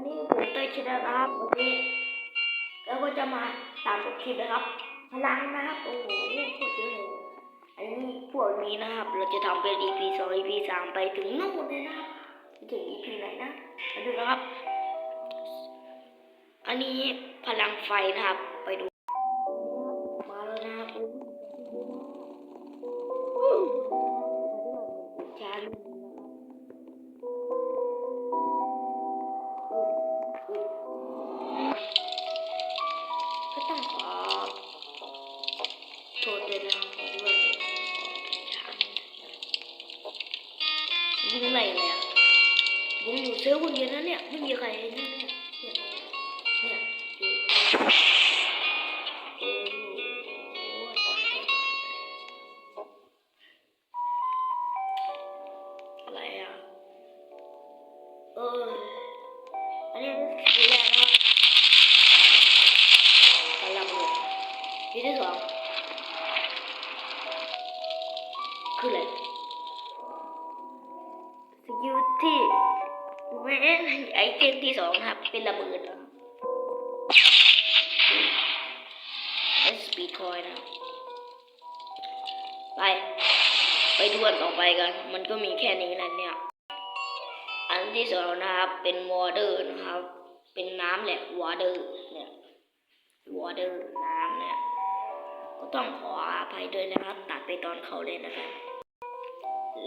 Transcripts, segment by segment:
วันนี้ผมเตยชิดนะครับวันนี้เราก็จะมาตามคลิปนะครับ พลังนะครับโอ้โหนี่พูดเยอะเลยอันนี้พวกนี้นะครับ เราจะทำเป็น EP สอง EP สามไปถึงนู่นเลยนะครับถึง EP ไหนนะมาดูนะครับ อันนี้พลังไฟนะครับไปดู ยิงไหนเลยอะผมอยู่เซิร์ฟคนเดียวนะเนี่ยไม่มีใครเลยนะเนี่ยเนี่ยเนี่ยอยู่ ไอเทมที่สองครับ เป็นระเบิดนะครับเอสปีดคอยนะ ไป ไปดวลต่อไปกัน มันก็มีแค่นี้แหละเนี่ย อันที่สองนะครับ เป็นวอเตอร์นะครับ เป็นน้ำแหละวอเตอร์เนี่ยวอเตอร์น้ำเนี่ย ก็ต้องขออภัยด้วยนะครับ ตัดไปตอนเขาเล่นนะครับ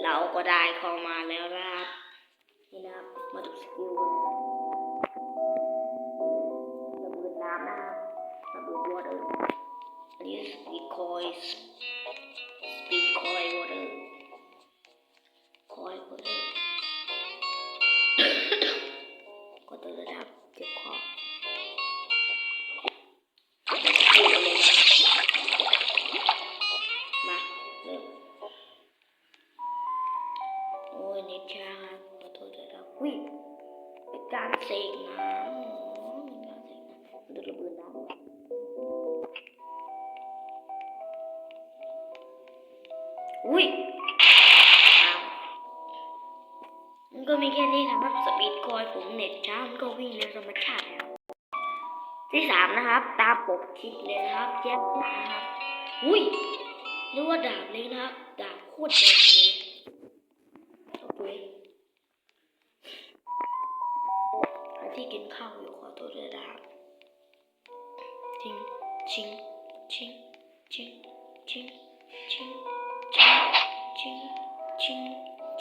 เราก็ได้เข้ามาแล้วนะครับ นี่นะ spielen. Water. I koi, speed koi water. Koi water. อุ้ยมันก็มีแค่นี้ครับสปีดคอยผมเน็ตช้ามันก็วิ่งเร็วธรรมชาติแล้ว ที่สามนะครับ ตามปกคลิปเลยนะครับแจ้งนะครับ อุ้ยนึกว่าดาบเล็กนะครับ ดาบโคตรใหญ่เลยโอเคที่กินข้าวอยู่ขอโทษด้วยนะครับชิงชิงชิงชิงชิงชิง ชิงชิง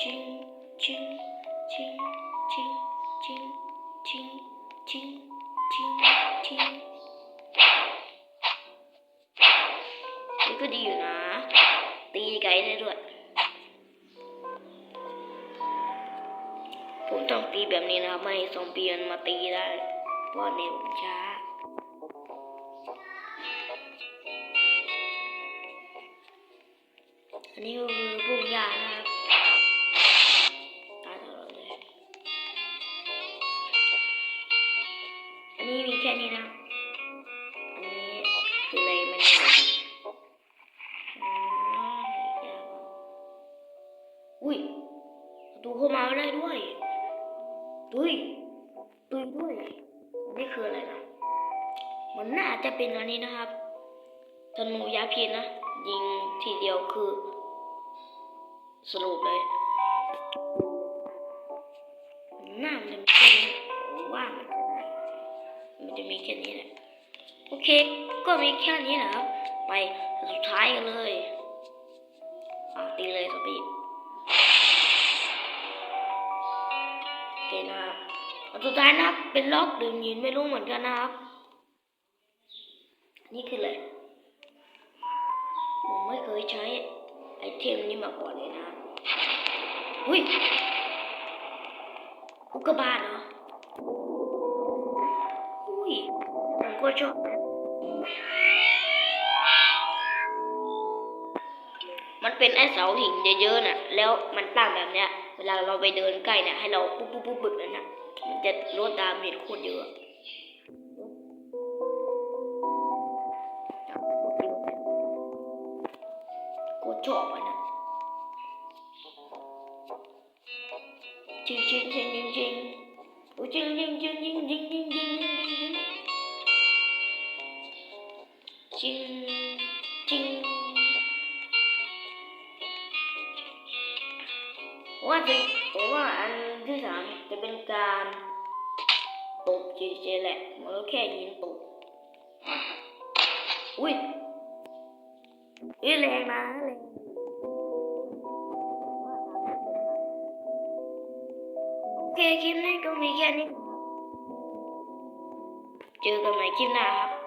ชิงชิงชิงชิงชิงชิงชิงชิงชิงชิงนี่ก็ดีอยู่นะ ตีไกลได้ด้วย ผมต้องตีแบบนี้นะครับไม่ให้ซอมบี้มันมาตีได้เพราะเน็ตผมช้า อันนี้ก็คือพวกยานะครับตายตลอดเลย อันนี้มีแค่นี้นะ อันนี้คืออะไรไม่รู้อ๋อยากอุ้ยประตูเข้ามาได้ด้วยดุยดุยด้วยนนี่คืออะไรนะ มันน่าจะเป็นอันนี้นะครับธนูยาพิษนะ ยิงทีเดียวคือ สรุปเลยหน้ามันจะมีแค่นี้ผมว่ามันจะมันจะมีแค่นี้แหละโอเค ก็มีแค่นี้นะครับ ไปสุดท้ายกันเลยอะตีเลยสปีดโอเคนะครับสุดท้ายนะครับเป็นล็อกดื่มยินไม่รู้เหมือนกันนะครับ นี่คืออะไรผมไม่เคยใช้ ไอเทมนี้มาก่อนเลยนะหุ้ยอุกกาบาตเหรออุ้ยผมก็ชอบมันเป็นไอ้เสาหินเยอะๆน่ะ แล้วมันตั้งแบบเนี้ย เวลาเราไปเดินใกล้เนี่ยให้เราปุ๊บปุ๊บปุ๊บแบบนั้นน่ะมันจะลดดาเมจโคตรเยอะ โคตรชอบอะนะจริงจริงจริงจริงจริงโอ้อุ้ยยิงยิงยิงยิงยิงยิงยิงยิงยิงยิงจิงจิงว่าจะผมว่าอันที่สามจะเป็นการตบเฉยๆแหละมันก็แค่ยิงตบอุ้ย นี่แรงนะแรงโอเคคลิปนี้ก็มีแค่นี้ เจอกันใหม่คลิปหน้าครับ